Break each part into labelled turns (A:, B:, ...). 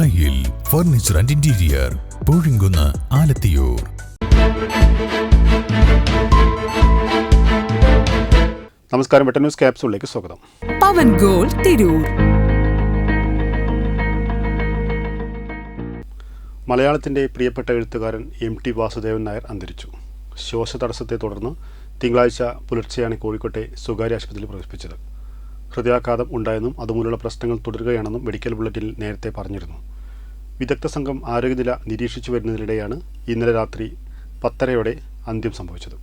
A: ദായിൽ furniture and interior Poozhinkunnu Alathiyur.
B: നമസ്കാരം button news ക്യാപ്സൂളിലേക്ക് സ്വാഗതം.
C: പവൻ ഗോൾ തിരൂർ.
B: മലയാളത്തിന്റെ പ്രിയപ്പെട്ട എഴുത്തുകാരൻ എം ടി വാസുദേവൻ നായർ അന്തരിച്ചു. ശ്വാസതടസ്സത്തെ തുടർന്ന് തിങ്കളാഴ്ച പുലർച്ചെയാണ് കോഴിക്കോട്ടെ സ്വകാര്യ ആശുപത്രിയിൽ പ്രവേശിപ്പിച്ചത്. ഹൃദയാഘാതം ഉണ്ടായെന്നും അതുമൂലമുള്ള പ്രശ്നങ്ങൾ തുടരുകയാണെന്നും മെഡിക്കൽ ബുള്ളറ്റിനിൽ നേരത്തെ പറഞ്ഞിരുന്നു. വിദഗ്ധ സംഘം ആരോഗ്യനില നിരീക്ഷിച്ചു വരുന്നതിനിടെയാണ് ഇന്നലെ രാത്രി പത്തരയോടെ അന്ത്യം സംഭവിച്ചത്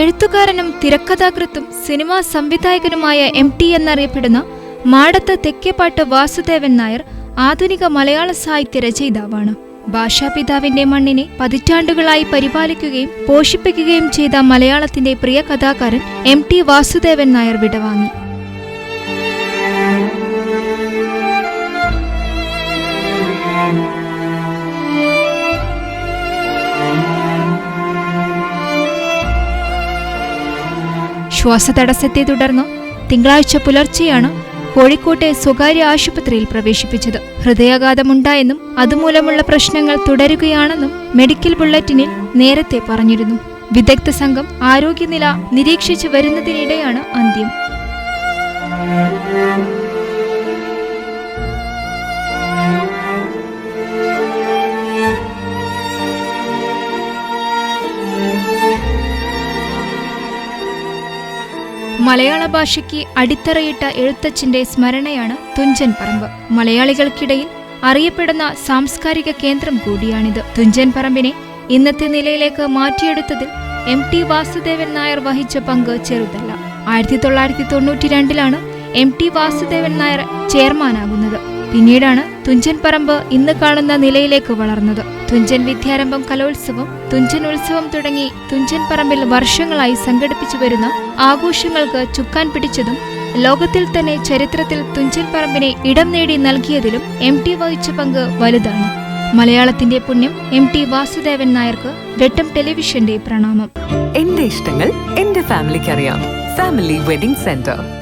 D: എഴുത്തുകാരനും തിരക്കഥാകൃത്തും സിനിമാ സംവിധായകനുമായ എം ടി എന്നറിയപ്പെടുന്ന മാടത്ത് തെക്കേപ്പാട്ട് വാസുദേവൻ നായർ ആധുനിക മലയാള സാഹിത്യ രചയിതാവാണ്. ഭാഷാപിതാവിന്റെ മണ്ണിനെ പതിറ്റാണ്ടുകളായി പരിപാലിക്കുകയും പോഷിപ്പിക്കുകയും ചെയ്ത മലയാളത്തിന്റെ പ്രിയ കഥാകാരൻ എം ടി വാസുദേവൻ നായർ വിടവാങ്ങി. ശ്വാസതടസ്സത്തെ തുടർന്ന് തിങ്കളാഴ്ച പുലർച്ചെയാണ് കോഴിക്കോട്ടെ സ്വകാര്യ ആശുപത്രിയിൽ പ്രവേശിപ്പിച്ചത്. ഹൃദയാഘാതമുണ്ടായെന്നും അതുമൂലമുള്ള പ്രശ്നങ്ങൾ തുടരുകയാണെന്നും മെഡിക്കൽ ബുള്ളറ്റിനിൽ നേരത്തെ പറഞ്ഞിരുന്നു. വിദഗ്ധ സംഘം ആരോഗ്യനില നിരീക്ഷിച്ചു വരുന്നതിനിടെയാണ് അന്ത്യം. മലയാള ഭാഷയ്ക്ക് അടിത്തറയിട്ട എഴുത്തച്ഛന്റെ സ്മരണയാണ് തുഞ്ചൻ പറമ്പ്. മലയാളികൾക്കിടയിൽ അറിയപ്പെടുന്ന സാംസ്കാരിക കേന്ദ്രം കൂടിയാണിത്. തുഞ്ചൻ പറമ്പിനെ ഇന്നത്തെ നിലയിലേക്ക് മാറ്റിയെടുത്തതിൽ എം ടി വാസുദേവൻ നായർ വഹിച്ച പങ്ക് ചെറുതല്ല. ആയിരത്തി തൊള്ളായിരത്തി തൊണ്ണൂറ്റി രണ്ടിലാണ് എം ടി വാസുദേവൻ നായർ ചെയർമാനാകുന്നത്. പിന്നീടാണ് തുഞ്ചൻ പറമ്പ് ഇന്ന് കാണുന്ന നിലയിലേക്ക് വളർന്നത്. തുഞ്ചൻ വിദ്യാരംഭം കലോത്സവം തുഞ്ചൻ ഉത്സവം തുടങ്ങി തുഞ്ചൻ പറമ്പിൽ വർഷങ്ങളായി സംഘടിപ്പിച്ചു വരുന്ന ആഘോഷങ്ങൾക്ക് ചുക്കാൻ പിടിച്ചതും ലോകത്തിൽ തന്നെ ചരിത്രത്തിൽ തുഞ്ചൻ പറമ്പിനെ ഇടം നേടി നൽകിയതിലും എം ടി വഹിച്ച പങ്ക് വലുതാണ്. മലയാളത്തിന്റെ പുണ്യം എം ടി വാസുദേവൻ നായർക്ക് വെട്ടം ടെലിവിഷന്റെ പ്രണാമം.
C: എന്റെ ഇഷ്ടങ്ങൾ എന്റെ ഫാമിലിക്ക് അറിയാം ഫാമിലി വെഡിംഗ് സെന്റർ.